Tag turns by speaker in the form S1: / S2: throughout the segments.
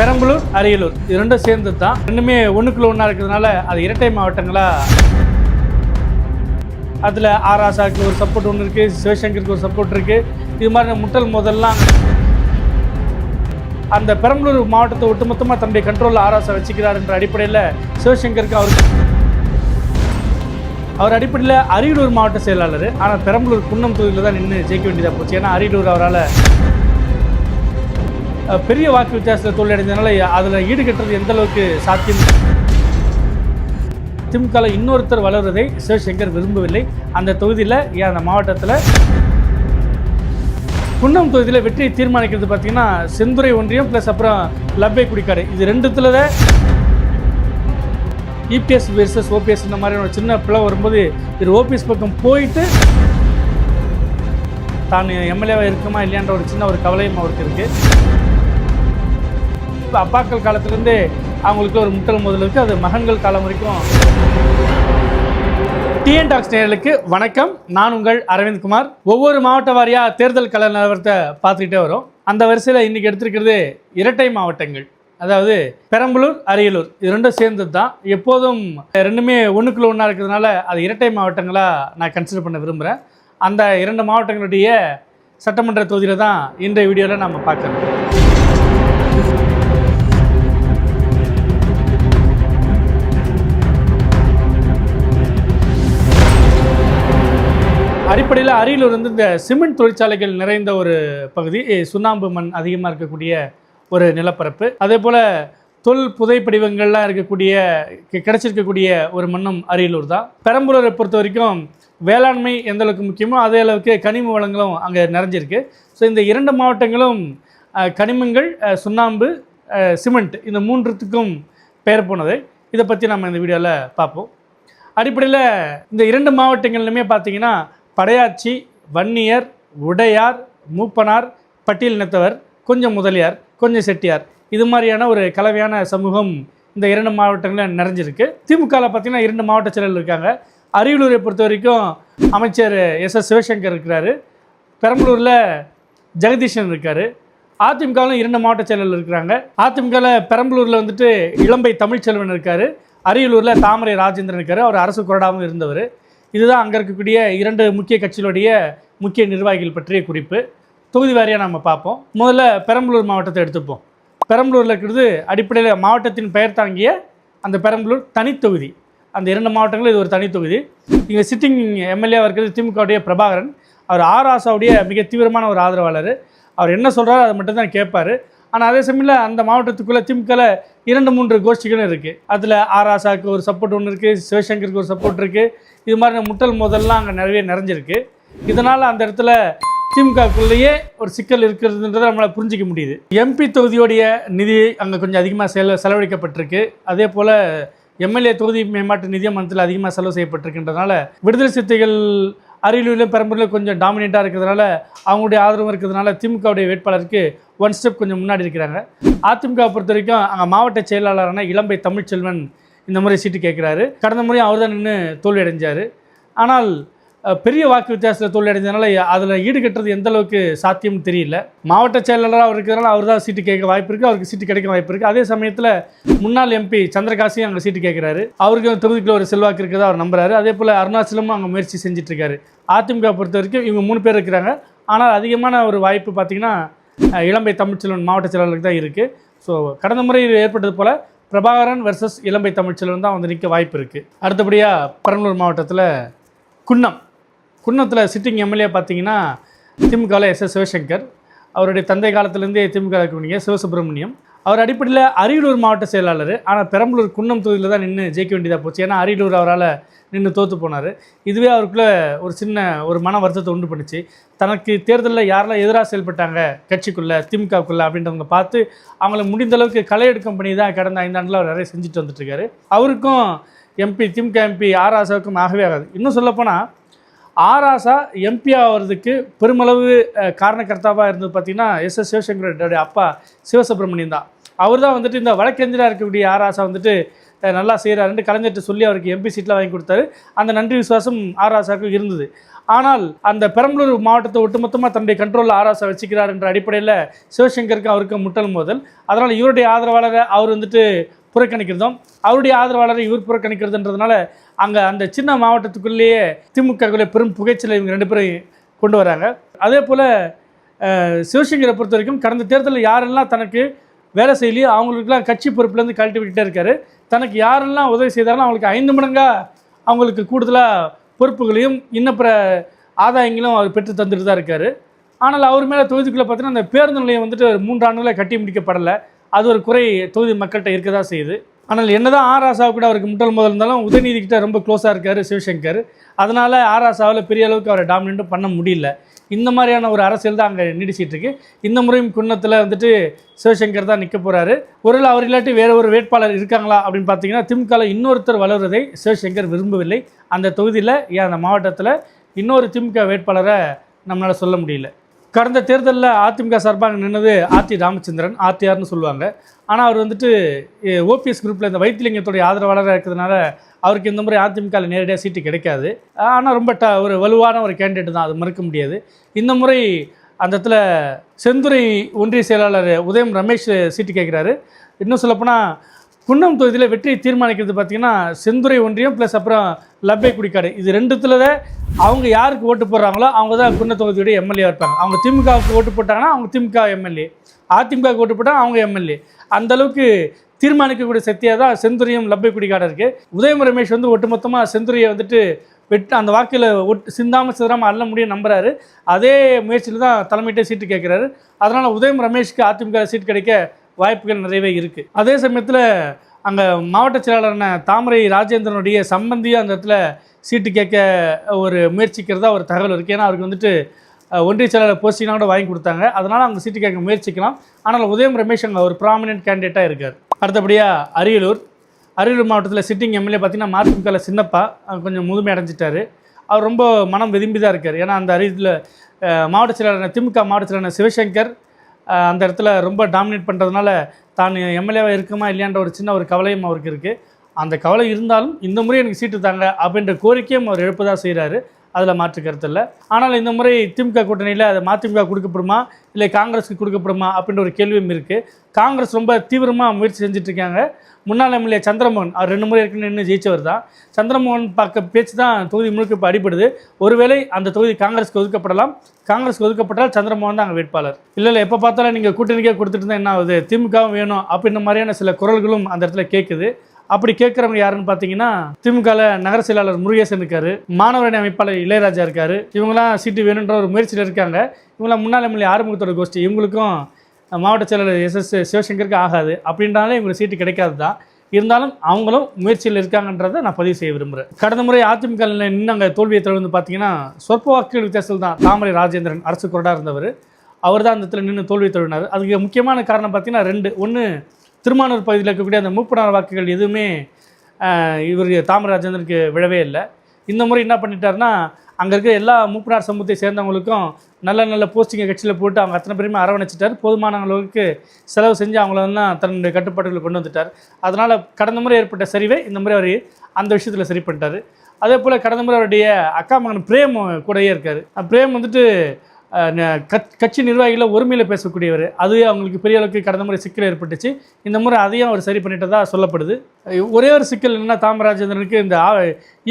S1: பெரம்பலூர் அரியலூர். இது ரெண்டும் சேர்ந்து தான் ரெண்டுமே ஒன்றுக்குள்ள ஒன்றா இருக்கிறதுனால அது இரட்டை மாவட்டங்களா? அதில் ஆராசாக்கு ஒரு சப்போர்ட் ஒன்று இருக்குது சிவசங்கருக்கு ஒரு சப்போர்ட் இருக்குது இது மாதிரி முட்டல் முதல்லாம் அந்த பெரம்பலூர் மாவட்டத்தை ஒட்டுமொத்தமாக தன்னுடைய கண்ட்ரோலில் ஆராசா வச்சுக்கிறார் என்ற அடிப்படையில் சிவசங்கருக்கு அவர் அவர் அடிப்படையில் அரியலூர் மாவட்ட செயலாளர். ஆனால் பெரம்பலூர் குன்னம் தொகுதியில் தான் நின்று ஜெயிக்க வேண்டியதாக போச்சு. ஏன்னா அரியலூர் அவரால் பெரிய வாக்கு வித்தியாசத்தில் தோல்வியடைந்ததுனால அதில் ஈடுகட்டுறது எந்த அளவுக்கு சாத்தியம்? திமுகவில் இன்னொருத்தர் வளர்வதை சிவசங்கர் விரும்பவில்லை. அந்த தொகுதியில் ஏன் அந்த மாவட்டத்தில் குன்னம் தொகுதியில் வெற்றியை தீர்மானிக்கிறது பார்த்தீங்கன்னா செந்துறை ஒன்றியம் ப்ளஸ் அப்புறம் லப்பை குடிக்காடு. இது ரெண்டுத்தில் தான் இபிஎஸ் வெர்சஸ் ஓபிஎஸ் இந்த மாதிரியான ஒரு சின்ன பிளவு வரும்போது இது ஓபிஎஸ் பக்கம் போயிட்டு தான் எம்எல்ஏவாக இருக்குமா இல்லையான்ற ஒரு சின்ன ஒரு கவலையும் அவருக்கு இருக்குது இப்போ அப்பாக்கள் காலத்திலேருந்து அவங்களுக்கு ஒரு முட்டல் முதல் இருக்குது அது மகன்கள் காலம் வரைக்கும். டிஎன் டாக்ஸ் நேர்களுக்கு வணக்கம். நான் உங்கள் அரவிந்த் குமார். ஒவ்வொரு மாவட்ட வாரியாக தேர்தல் கள நிலவரத்தை பார்த்துக்கிட்டே வரும். அந்த வரிசையில் இன்றைக்கி எடுத்திருக்கிறது இரட்டை மாவட்டங்கள். அதாவது பெரம்பலூர் அரியலூர். இது ரெண்டும் சேர்ந்தது தான் எப்போதும் ரெண்டுமே ஒன்றுக்குள்ள ஒன்றா இருக்கிறதுனால அது இரட்டை மாவட்டங்களாக நான் கன்சிடர் பண்ண விரும்புகிறேன் அந்த இரண்டு மாவட்டங்களுடைய சட்டமன்ற தொகுதியில் தான் இன்றைய வீடியோவில் நம்ம பார்க்குறோம் அடிப்படையில் அரியலூர் வந்து இந்த சிமெண்ட் தொழிற்சாலைகள் நிறைந்த ஒரு பகுதி சுண்ணாம்பு மண் அதிகமாக இருக்கக்கூடிய ஒரு நிலப்பரப்பு. அதே போல் தொல் புதை படிவங்கள்லாம் இருக்கக்கூடிய கிடைச்சிருக்கக்கூடிய ஒரு மண்ணும் அரியலூர் தான். பெரம்பலூரை பொறுத்த வரைக்கும் வேளாண்மை எந்த அளவுக்கு முக்கியமோ அதே அளவுக்கு கனிம வளங்களும் அங்கே நிறைஞ்சிருக்கு. ஸோ இந்த இரண்டு மாவட்டங்களும் கனிமங்கள் சுண்ணாம்பு சிமெண்ட் இந்த மூன்றுத்துக்கும் பெயர் போனது. இதை பற்றி நம்ம இந்த வீடியோவில் பார்ப்போம். அடிப்படையில் இந்த இரண்டு மாவட்டங்கள்லையுமே பார்த்திங்கன்னா படையாச்சி வன்னியர் உடையார் மூப்பனார் பட்டியல் இனத்தவர் கொஞ்சம் முதலியார் கொஞ்சம் செட்டியார். இது மாதிரியான ஒரு கலவையான சமூகம் இந்த இரண்டு மாவட்டங்களில் நிறைஞ்சிருக்கு. திமுகவில் பார்த்தீங்கன்னா இரண்டு மாவட்ட செயலர்கள் இருக்காங்க. அரியலூரை பொறுத்த வரைக்கும் அமைச்சர் எஸ் எஸ் சிவசங்கர் இருக்கிறாரு. பெரம்பலூரில் ஜெகதீஷன் இருக்கார். அதிமுகவிலும் இரண்டு மாவட்ட செயலர்கள் இருக்கிறாங்க. அதிமுகவில் பெரம்பலூரில் வந்துட்டு இளம்பை தமிழ்ச்செல்வன் இருக்கார். அரியலூரில் தாமரை ராஜேந்திரன் இருக்கார். அவர் அரசு கொறடாமல் இருந்தவர். இதுதான் அங்கே இருக்கக்கூடிய இரண்டு முக்கிய கட்சிகளுடைய முக்கிய நிர்வாகிகள் பற்றிய குறிப்பு. தொகுதி வாரியாக நம்ம பார்ப்போம். முதல்ல பெரம்பலூர் மாவட்டத்தை எடுத்துப்போம். பெரம்பலூரில் இருக்கிறது அடிப்படையில் மாவட்டத்தின் பெயர் தாங்கிய அந்த பெரம்பலூர் தனித்தொகுதி அந்த இரண்டு மாவட்டங்களும் இது ஒரு தனித்தொகுதி இங்கே சிட்டிங் எம்எல்ஏவாக இருக்கிறது திமுகவுடைய பிரபாகரன். அவர் ஆர் ஆசாவுடைய மிக தீவிரமான ஒரு ஆதரவாளர். அவர் என்ன சொல்கிறாரோ அதை மட்டும்தான் கேட்பார். ஆனால் அதே சமயத்தில் அந்த மாவட்டத்துக்குள்ளே திமுகவில் இரண்டு மூன்று கோஷ்டிகளும் இருக்குது அதில் ஆர் ஒரு சப்போர்ட் ஒன்று இருக்குது சிவசங்கருக்கு ஒரு சப்போர்ட் இருக்குது இது மாதிரி முட்டல் மோதல்லாம் அங்கே நிறைய நிறைஞ்சிருக்கு. இதனால் அந்த இடத்துல திமுகக்குள்ளேயே ஒரு சிக்கல் இருக்கிறதுன்றதை நம்மளால் புரிஞ்சிக்க முடியுது. எம்பி தொகுதியோடைய நிதி அங்கே கொஞ்சம் அதிகமாக செல செலவழிக்கப்பட்டிருக்கு. அதே போல் எம்எல்ஏ தொகுதி மேம்பாட்டு நிதியமன்றத்தில் அதிகமாக செலவு செய்யப்பட்டிருக்கின்றனால விடுதலை சிறுத்தைகள் அரியலூரில் பெரம்பலூரில் கொஞ்சம் டாமினேட்டாக இருக்கிறதுனால அவங்களுடைய ஆதரவு இருக்கிறதுனால திமுகவுடைய வேட்பாளருக்கு ஒன் ஸ்டெப் கொஞ்சம் முன்னாடி இருக்கிறாங்க. அதிமுக பொறுத்த வரைக்கும் அங்கே மாவட்ட செயலாளரான இளம்பை தமிழ்ச்செல்வன் இந்த முறை சீட்டு கேட்குறாரு. கடந்த முறையும் அவர் தான் நின்று தோல்வி அடைஞ்சார் ஆனால் பெரிய வாக்கு வித்தியாசத்தில் தோல்வி அடைஞ்சதுனால அதில் ஈடுகட்டுறது எந்த அளவுக்கு சாத்தியம்னு தெரியல. மாவட்ட செயலாளராக அவர் இருக்கிறதுனால அவர் தான் சீட்டு கேட்க வாய்ப்பு இருக்குது அவருக்கு சீட்டு கிடைக்க வாய்ப்பு இருக்குது அதே சமயத்தில் முன்னாள் எம்பி சந்திரகாசியும் அங்கே சீட்டு கேட்குறாரு. அவருக்கு தொகுதிக்குள்ள ஒரு செல்வாக்கு இருக்கிறதா அவர் நம்புறாரு. அதே போல் அருணாச்சலமும் அங்கே முயற்சி செஞ்சிட்ருக்காரு அதிமுக பொறுத்த வரைக்கும் இவங்க மூணு பேர் இருக்கிறாங்க. ஆனால் அதிகமான ஒரு வாய்ப்பு பார்த்தீங்கன்னா இளம்பை தமிழ்ச்செல்வன் மாவட்ட செயலாளருக்கு தான் இருக்குது ஸோ கடந்த முறை ஏற்பட்டது போல் பிரபாகரன் வெர்சஸ் இளம்பை தமிழ்ச்செல்வன் தான் வந்து நிற்க வாய்ப்பு இருக்குது அடுத்தபடியாக பெரம்பலூர் மாவட்டத்தில் குன்னம். குன்னத்தில் சிட்டிங் எம்எல்ஏ பார்த்தீங்கன்னா திமுகவில் எஸ் எஸ் சிவசங்கர். அவருடைய தந்தை காலத்திலேருந்தே திமுக இருக்கக்கூடிய சிவசுப்பிரமணியம் அவர் அடிப்படையில் அரியலூர் மாவட்ட செயலாளர். ஆனால் பெரம்பலூர் குன்னம் தொகுதியில் தான் நின்று ஜெயிக்க வேண்டியதாக போச்சு. ஏன்னா அரியலூர் அவரால் நின்று தோற்று போனார். இதுவே அவருக்குள்ளே ஒரு சின்ன ஒரு மன வருத்தத்தை உண்டு பண்ணிச்சு. தனக்கு தேர்தலில் யாரெல்லாம் எதிராக செயல்பட்டாங்க கட்சிக்குள்ளே திமுகவுக்குள்ளே அப்படின்றவங்க பார்த்து அவங்கள முடிந்த அளவுக்கு களையெடுக்கம் பண்ணி தான் கடந்த ஐந்தாண்டில் அவர் நிறைய செஞ்சுட்டு வந்துட்டுருக்காரு அவருக்கும் எம்பி திமுக எம்பி ஆர் ஆசாவுக்கும் ஆகவே ஆகாது. இன்னும் சொல்லப்போனால் ஆராசா எம்பி ஆகிறதுக்கு பெருமளவு காரணக்கர்த்தாவாக இருந்தது பார்த்தீங்கன்னா எஸ் எஸ் சிவசங்கரோட அப்பா சிவசுப்பிரமணியம் தான். அவர் தான் வந்துட்டு இந்த வழக்கறிஞராக இருக்கக்கூடிய ஆராசா வந்துட்டு நல்லா செய்கிறாருன்ட்டு கலைஞர்கிட்ட சொல்லி அவருக்கு எம்பி சீட்டில் வாங்கி கொடுத்தாரு. அந்த நன்றி விசுவாசம் ஆராசாவுக்கு இருந்தது. ஆனால் அந்த பெரம்பலூர் மாவட்டத்தை ஒட்டுமொத்தமாக தன்னுடைய கண்ட்ரோலில் ஆராசா வச்சுக்கிறார் என்ற அடிப்படையில் சிவசங்கருக்கு அவருக்கு முட்டல் மோதல். அதனால் இவருடைய ஆதரவாளரை அவர் வந்துட்டு புறக்கணிக்கிறதும் அவருடைய ஆதரவாளரை இவர் புறக்கணிக்கிறதுன்றதுனால அங்கே அந்த சின்ன மாவட்டத்துக்குள்ளேயே திமுகக்குள்ளே பெரும் புகைச்சலை இவங்க ரெண்டு பேரும் கொண்டு வராங்க. அதே போல் சிவசங்கரை பொறுத்த வரைக்கும் கடந்த தேர்தலில் யாரெல்லாம் தனக்கு வேலை செய்யலையோ அவங்களுக்குலாம் கட்சி பொறுப்புலேருந்து கழட்டி விட்டுட்டே இருக்காரு. தனக்கு யாரெல்லாம் உதவி செய்தாலும் அவங்களுக்கு ஐந்து மடங்காக அவங்களுக்கு கூடுதலாக பொறுப்புகளையும் இன்னப்பிற ஆதாயங்களும் அவர் பெற்று தந்துட்டு தான் இருக்காரு. ஆனால் அவர் மேலே தொகுதிக்குள்ளே பார்த்தீங்கன்னா அந்த பேருந்து நிலையம் வந்துட்டு ஒரு மூன்று ஆண்டுகளை கட்டி முடிக்கப்படலை. அது ஒரு குறை தொகுதி மக்கள்கிட்ட இருக்க தான் செய்யுது. ஆனால் என்னதான் ஆர் ஆசாவு கூட அவருக்கு முட்டல் முதல் இருந்தாலும் உதயநிதி கிட்ட ரொம்ப க்ளோஸாக இருக்கார் சிவசங்கர். அதனால் ஆர் ஆசாவில் பெரிய அளவுக்கு அவரை டாமினேட்டும் பண்ண முடியல. இந்த மாதிரியான ஒரு அரசியல் தான் அங்கே நீடிச்சிட்டு இருக்கு. இந்த முறையும் குன்னத்தில் வந்துட்டு சிவசங்கர் தான் நிற்க போகிறாரு ஒருவேளை அவர் இல்லாட்டி வேற ஒரு வேட்பாளர் இருக்காங்களா அப்படின்னு பார்த்தீங்கன்னா திமுகவில் இன்னொருத்தர் வளர்வதை சிவசங்கர் விரும்பவில்லை. அந்த தொகுதியில் ஏன் அந்த மாவட்டத்தில் இன்னொரு திமுக வேட்பாளரை நம்மளால் சொல்ல முடியல. கடந்த தேர்தலில் அதிமுக சார்பாக நின்னது ஆர்டி ராமச்சந்திரன் ஆர்டிஆர்னு சொல்லுவாங்க. ஆனால் அவர் வந்துட்டு ஓபிஎஸ் குரூப்பில் இந்த வைத்திலிங்கத்துடைய ஆதரவாளராக இருக்கிறதுனால அவருக்கு இந்த முறை அதிமுகவில் நேரடியாக சீட்டு கிடைக்காது. ஆனால் ரொம்ப ட ஒரு வலுவான ஒரு கேண்டிடேட் தான். அது மறுக்க முடியாது. இந்த முறை அந்த இடத்துல செந்துறை ஒன்றிய செயலாளர் உதயம் ரமேஷ் சீட்டு கேட்குறாரு. இன்னும் சொல்லப்போனால் குன்னம் தொகுதியில் வெற்றியை தீர்மானிக்கிறது பார்த்தீங்கன்னா செந்துறை ஒன்றியம் ப்ளஸ் அப்புறம் லப்பை குடிக்காடு. இது ரெண்டுத்துல தான் அவங்க யாருக்கு ஓட்டு போடுறாங்களோ அவங்க தான் குன்ன தொகுதியுடைய எம்எல்ஏ இருப்பாங்க. அவங்க திமுகவுக்கு ஓட்டு போட்டாங்கன்னா அவங்க திமுக எம்எல்ஏ அதிமுகவுக்கு ஓட்டு போட்டால் அவங்க எம்எல்ஏ அந்தளவுக்கு தீர்மானிக்கக்கூடிய சக்தியாக தான் செந்துறையும் லப்பை குடிக்காடு இருக்குது உதயம் ரமேஷ் வந்து ஒட்டுமொத்தமாக செந்துறையை வந்துட்டு வெட்டு அந்த வாக்கில் ஒட்டு சிந்தாமல் சிதறாமல் அள்ள முடியும் நம்புறாரு. அதே முயற்சியில் தான் தலைமையிட்டே சீட்டு கேட்குறாரு அதனால் உதயம் ரமேஷ்க்கு அதிமுக சீட் கிடைக்க வாய்ப்புகள் நிறையவே இருக்குது அதே சமயத்தில் அங்கே மாவட்ட செயலாளரான தாமரை ராஜேந்திரனுடைய சம்பந்தியும் அந்த இடத்துல சீட்டு கேட்க ஒரு முயற்சிக்கிறதா ஒரு தகவல் இருக்குது ஏன்னா அவருக்கு வந்துட்டு ஒன்றிய செயலாளர் போஸ்டிங்னா கூட வாங்கி கொடுத்தாங்க. அதனால் அவங்க சீட்டு கேட்க முயற்சிக்கலாம். ஆனால் உதயம் ரமேஷ் அங்கே ஒரு ப்ராமினென்ட் கேண்டிடேட்டாக இருக்கார். அடுத்தபடியாக அரியலூர். அரியலூர் மாவட்டத்தில் சிட்டிங் எம்எல்ஏ பார்த்திங்கன்னா மதிமுகவில் சின்னப்பா கொஞ்சம் முதுமை அடைஞ்சிட்டார். அவர் ரொம்ப மனம் விரும்பி தான் இருக்கார். ஏன்னா அந்த அரியலூரில் மாவட்ட செயலாளர் திமுக மாவட்ட செயலாளர் சிவசங்கர் அந்த இடத்துல ரொம்ப டாமினேட் பண்ணுறதுனால தான் எம்எல்ஏவாக இருக்குமா இல்லையான்ற ஒரு சின்ன ஒரு கவலையும் அவருக்கு இருக்குது அந்த கவலை இருந்தாலும் இந்த முறை எனக்கு சீட்டு தாங்க அப்படின்ற கோரிக்கையும் அவர் எழுப்பதாக செய்கிறாரு அதில் மாற்று கருத்து இல்லை. ஆனால் இந்த முறை திமுக கூட்டணியில் அது மதிமுக கொடுக்கப்படுமா? இல்லை காங்கிரஸுக்கு கொடுக்கப்படுமா? அப்படின்ற ஒரு கேள்வியும் இருக்குது காங்கிரஸ் ரொம்ப தீவிரமாக முயற்சி செஞ்சிட்ருக்காங்க முன்னாள் எம்எல்ஏ சந்திரமோகன் அவர் ரெண்டு முறை ஏற்கனவே நின்று ஜெயிச்சவர் தான். சந்திரமோகன் பார்க்க பேச்சு தான் தொகுதி முழுக்க இப்போ அடிபடுது. ஒருவேளை அந்த தொகுதி காங்கிரஸ்க்கு ஒதுக்கப்படலாம். காங்கிரஸ்க்கு ஒதுக்கப்பட்டால் சந்திரமோகன் தான் அங்கே வேட்பாளர். இல்லை இல்லை எப்போ பார்த்தாலும் நீங்கள் கூட்டணிக்கே கொடுத்துட்டு இருந்தால் என்ன ஆகுது? திமுகவும் வேணும் அப்படின்ற மாதிரியான சில குரல்களும் அந்த இடத்துல கேட்குது அப்படி கேட்குறவங்க யாருன்னு பார்த்தீங்கன்னா திமுகவில் நகர செயலாளர் முருகேசன் இருக்காரு மாணவரணி அமைப்பாளர் இளையராஜா இருக்காரு. இவங்களாம் சீட்டு வேணுன்ற ஒரு முயற்சியில் இருக்காங்க. இவங்களாம் முன்னாள் எம்எல்ஏ ஆறுமுகத்தோட கோஷ்டி. இவங்களுக்கும் மாவட்ட செயலாளர் எஸ் எஸ் சிவசங்கருக்கு ஆகாது. அப்படின்றாலே இவங்களுக்கு சீட்டு கிடைக்காது தான் இருந்தாலும் அவங்களும் முயற்சியில் இருக்காங்கன்றதை நான் பதிவு செய்ய விரும்புகிறேன் கடந்த முறை அதிமுக நின்று அங்கே தோல்வியை தொடர்ந்து பார்த்தீங்கன்னா சொற்ப வாக்குகள் வித்தியாசத்தில் தான் தாமரை ராஜேந்திரன் அரசு கொறடா இருந்தவர். அவர் தான் அந்த இடத்துல நின்று தோல்வி தழுவினார். அதுக்கு முக்கியமான காரணம் பார்த்தீங்கன்னா ரெண்டு. ஒன்று திருமானூர் பகுதியில் இருக்கக்கூடிய அந்த மூப்பனார் வாக்குகள் எதுவுமே இவர் தாமராஜேந்தனுக்கு விழவே இல்லை. இந்த முறை என்ன பண்ணிட்டாருன்னா அங்கே இருக்கிற எல்லா மூப்பனார் சமூகத்தை சேர்ந்தவங்களுக்கும் நல்ல நல்ல போஸ்டிங்கை கட்சியில் போட்டு அவங்க அத்தனை பேருமே அரவணைச்சிட்டார். போதுமான அளவுக்கு செலவு செஞ்சு அவங்கள தன்னுடைய கட்டுப்பாடுகளை கொண்டு வந்துட்டார். அதனால் கடந்த முறை ஏற்பட்ட சரிவை இந்த முறை அவர் அந்த விஷயத்தில் சரி பண்ணிட்டார். அதே போல் கடந்த முறை அவருடைய அக்கா மகன் பிரேம் கூடயே இருக்கார். பிரேம் வந்துட்டு கட்சி நிர்வாகிகளை ஒருமையில் பேசக்கூடியவர். அதுவே அவங்களுக்கு பெரிய அளவுக்கு கடந்த முறை சிக்கல் ஏற்பட்டுச்சு. இந்த முறை அதையும் அவர் சரி பண்ணிட்டதாக சொல்லப்படுது. ஒரே ஒரு சிக்கல் என்னென்னா தாமராஜேந்திரனுக்கு இந்த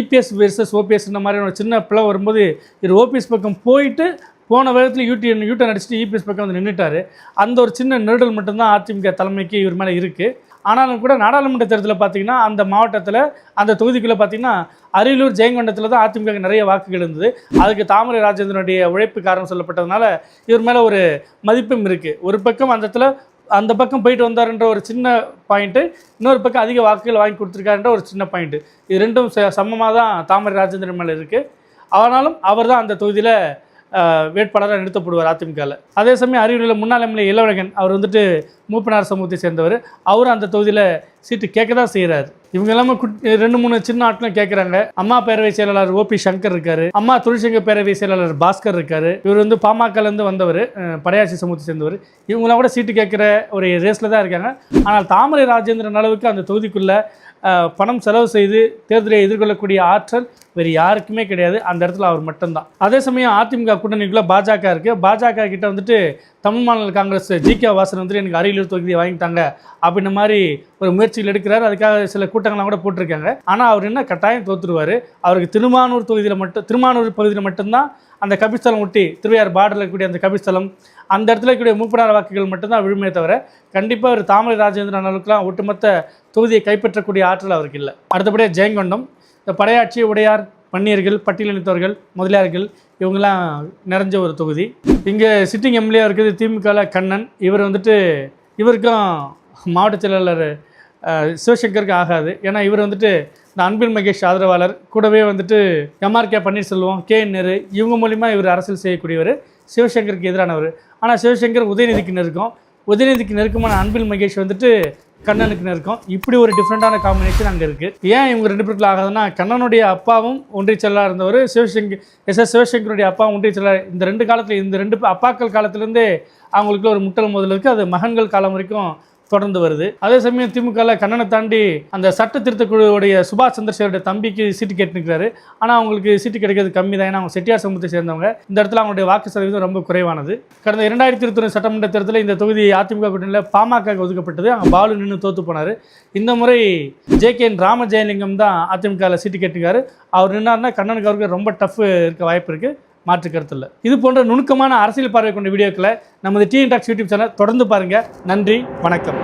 S1: இபிஎஸ் வெர்சஸ் ஓபிஎஸ் இந்த மாதிரியான ஒரு சின்ன பிளவு வரும்போது இவர் ஓபிஎஸ் பக்கம் போயிட்டு போன வேகத்தில் யூடிஎன் யூட்டன் அடிச்சுட்டு இபிஎஸ் பக்கம் வந்து நின்றுட்டாரு அந்த ஒரு சின்ன நெருடல் மட்டும்தான் அதிமுக தலைமைக்கு இவர் மேலே இருக்குது ஆனாலும் கூட நாடாளுமன்ற தேர்தலில் பார்த்தீங்கன்னா அந்த மாவட்டத்தில் அந்த தொகுதிக்குள்ளே பார்த்தீங்கன்னா அரியலூர் ஜெயங்கொண்டத்தில் தான் அதிமுக நிறைய வாக்குகள் இருந்தது. அதுக்கு தாமரை ராஜேந்திரனுடைய உழைப்பு காரணம் சொல்லப்பட்டதுனால இவர் மேலே ஒரு மதிப்பும் இருக்குது ஒரு பக்கம் அந்த இடத்துல அந்த பக்கம் போயிட்டு வந்தாருன்ற ஒரு சின்ன பாயிண்ட்டு இன்னொரு பக்கம் அதிக வாக்குகள் வாங்கி கொடுத்துருக்காருன்ற ஒரு சின்ன பாயிண்ட்டு இது ரெண்டும் சமமாக தான் தாமரை ராஜேந்திரன் மேலே இருக்குது ஆனாலும் அவர் தான் அந்த தொகுதியில் வேட்பாளராக நிறுத்தப்படுவார் அதிமுகவில் அதே சமயம் அறிவியலில் முன்னாள் எம்எல்ஏ இளவழகன் அவர் வந்துட்டு மூப்பனார் சமூகத்தை சேர்ந்தவர். அவரும் அந்த தொகுதியில் சீட்டு கேட்க தான் செய்கிறாரு இவங்க எல்லாமே குட்- ரெண்டு மூணு சின்ன ஆட்களும் கேட்குறாங்க. அம்மா பேரவை செயலாளர் ஓபி சங்கர் இருக்காரு. அம்மா தொழிற்சங்க பேரவை செயலாளர் பாஸ்கர் இருக்காரு. இவர் வந்து பாமகலேருந்து வந்தவர் படையாட்சி சமூகத்தை சேர்ந்தவர். இவங்களாம் கூட சீட்டு கேட்குற ஒரு ரேஸில் தான் இருக்காங்க. ஆனால் தாமரை ராஜேந்திரன் அளவுக்கு அந்த தொகுதிக்குள்ளே பணம் செலவு செய்து தேர்தலை எதிர்கொள்ளக்கூடிய ஆற்றல் வேறு யாருக்குமே கிடையாது. அந்த இடத்துல அவர் மட்டும்தான். அதே சமயம் அதிமுக கூட்டணிக்குள்ளே பாஜக இருக்குது பாஜக கிட்ட வந்துட்டு தமிழ் மாநில காங்கிரஸ் ஜி. கே. வாசன் வந்துட்டு எனக்கு அரியலூர் தொகுதியை வாங்கிட்டாங்க அப்படின்ற மாதிரி ஒரு முயற்சிகள் எடுக்கிறார். அதுக்காக சில கூட்டங்கள்லாம் கூட போட்டிருக்காங்க. ஆனால் அவர் என்ன கட்டாயம் தோற்றுருவார் அவருக்கு திருமானூர் தொகுதியில் மட்டும் திருமானூர் பகுதியில் மட்டும்தான் அந்த கபிஸ்தலம் ஒட்டி திருவையார் பார்டரில் இருக்கக்கூடிய அந்த கபிஸ்தலம் அந்த இடத்துல இருக்கக்கூடிய மூப்பனார் வாக்குகள் மட்டும்தான் விழுமே தவிர கண்டிப்பாக ஒரு தாமரை ராஜேந்திரன் அளவுக்குலாம் ஒட்டுமொத்த தொகுதியை கைப்பற்றக்கூடிய ஆற்றல் அவருக்கு இல்லை. அடுத்தபடியாக ஜெயங்கொண்டம் இந்த படையாட்சி உடையார் பன்னியர்கள் பட்டியலினத்தவர்கள் முதலியார்கள் இவங்கெல்லாம் நிறைஞ்ச ஒரு தொகுதி. இங்கே சிட்டிங் எம்எல்ஏ இருக்குது திமுகவில் கண்ணன். இவர் வந்துட்டு இவருக்கும் மாவட்ட செயலாளர் சிவசங்கருக்கு ஆகாது. ஏன்னா இவர் வந்துட்டு இந்த அன்பில் மகேஷ் ஆதரவாளர் கூடவே வந்துட்டு எம்ஆர்கே பன்னீர்செல்வம் கே நேரு இவங்க மூலிமா இவர் அரசியல் செய்யக்கூடியவர். சிவசங்கருக்கு எதிரானவர். ஆனால் சிவசங்கர் உதயநிதிக்கு நெருக்கம். உதயநிதிக்கு நெருக்கமான அன்பில் மகேஷ் வந்துட்டு கண்ணனுக்கு நெருக்கம். இப்படி ஒரு டிஃப்ரெண்ட்டான காம்பினேஷன் அங்கே இருக்குது ஏன் இவங்க ரெண்டு பேருக்குள்ள ஆகாதுன்னா கண்ணனுடைய அப்பாவும் ஒன்றிய செல்லாக இருந்தவர் சிவசங்கர் எஸ் எஸ் சிவசங்கருடைய அப்பாவும் ஒன்றிய செயலாளர். இந்த ரெண்டு காலத்தில் இந்த ரெண்டு அப்பாக்கள் காலத்துலேருந்தே அவங்களுக்குள்ள ஒரு முட்டல் முதல் இருக்குது அது மகன்கள் காலம் வரைக்கும் தொடர்ந்து வருது. அதே சமயம் திமுகவில் கண்ணனை தாண்டி அந்த சட்ட திருத்த குழுவுடைய சுபாஷ் சந்திரசேகருடைய தம்பிக்கு சீட்டு கேட்டுக்கிறாரு ஆனால் அவங்களுக்கு சீட்டு கிடைக்கிறது கம்மி தான் ஏன்னா அவங்க செட்டியார் சமூகத்தை சேர்ந்தவங்க. இந்த இடத்துல அவங்களுடைய வாக்கு சதவீதம் ரொம்ப குறைவானது. கடந்த இரண்டாயிரத்தி இருபத்தி சட்டமன்ற தேர்தலில் இந்த தொகுதி அதிமுக கூட்டணியில் பாமக ஒதுக்கப்பட்டது. அங்கே பாலு நின்று தோத்து போனார். இந்த முறை J K N Rama Jayalingam தான் அதிமுகவில் சீட்டு கேட்டுக்காரு அவர் நின்னார்னா கண்ணனுக்கு அவருக்கு ரொம்ப டஃப் இருக்க வாய்ப்பு இருக்குது மாற்று கருத்து இல்லை இது போன்ற நுணுக்கமான அரசியல் பார்வை கொண்ட வீடியோக்களை நமது டி டாக்ஸ் யூடியூப் சேனல் தொடர்ந்து பாருங்கள் நன்றி வணக்கம்.